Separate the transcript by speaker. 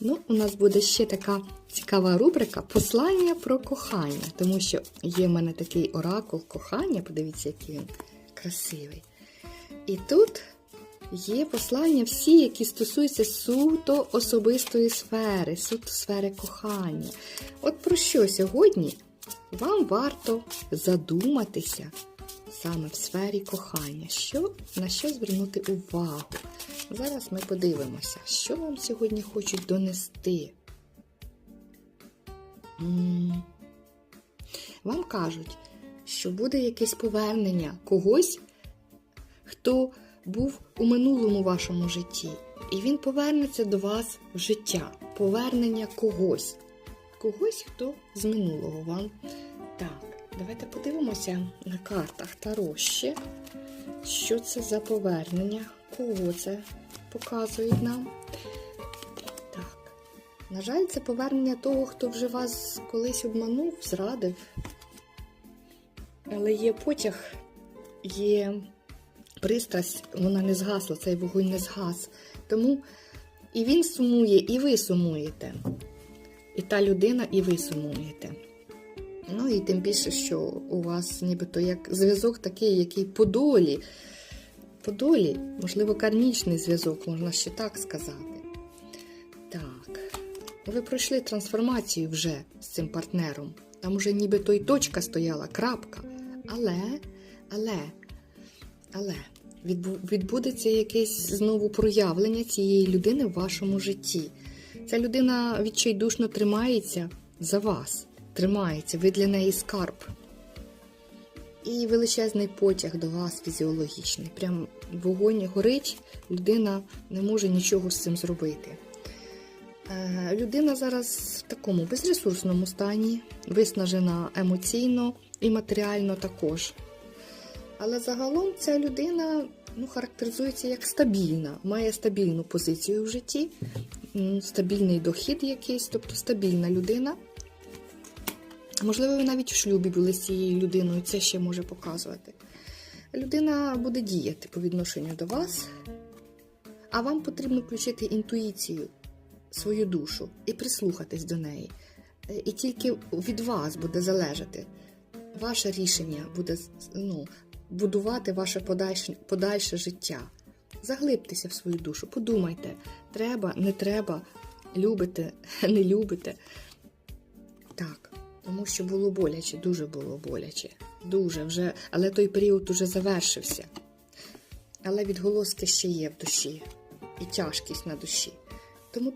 Speaker 1: Ну, у нас буде ще така цікава рубрика Послання про кохання. Тому що є в мене такий оракул кохання, подивіться, який він красивий. І тут є послання всі, які стосуються суто особистої сфери, суто сфери кохання. От про що сьогодні вам варто задуматися саме в сфері кохання, що, на що звернути увагу. Зараз ми подивимося, що вам сьогодні хочуть донести. Вам кажуть, що буде якесь повернення когось, хто був у минулому вашому житті. І він повернеться до вас в життя. Повернення когось. Когось, хто з минулого вам. Так, давайте подивимося на картах Таро. Що це за повернення? Кого це показують нам? Так. На жаль, це повернення того, хто вже вас колись обманув, зрадив. Але є потяг, є пристрасть, вона не згасла, цей вогонь не згас. Тому і він сумує, і ви сумуєте. І та людина, і ви сумуєте. Ну і тим більше, що у вас нібито як зв'язок такий, який по долі. По долі, можливо, кармічний зв'язок, можна ще так сказати. Так, ви пройшли трансформацію вже з цим партнером. Там уже ніби той точка стояла, крапка. Але, але, але відбудеться якесь знову проявлення цієї людини в вашому житті. Ця людина відчайдушно тримається за вас, тримається, ви для неї скарб. І величезний потяг до вас фізіологічний. Прям вогонь горить, людина не може нічого з цим зробити. Е, Людина зараз в такому безресурсному стані, виснажена емоційно і матеріально також. Але загалом ця людина ну, характеризується як стабільна, має стабільну позицію в житті, стабільний дохід якийсь, тобто стабільна людина. Можливо, ви навіть в шлюбі були з цією людиною, це ще може показувати. Людина буде діяти по відношенню до вас, а вам потрібно включити інтуїцію, свою душу і прислухатись до неї. І тільки від вас буде залежати. Ваше рішення буде ну, будувати ваше подальше, подальше життя. Заглибтеся в свою душу, подумайте, треба, не треба, любите, не любите. Так, тому що було боляче, дуже було боляче. Дуже вже, але той період уже завершився. Але відголоски ще є в душі і тяжкість на душі. Тому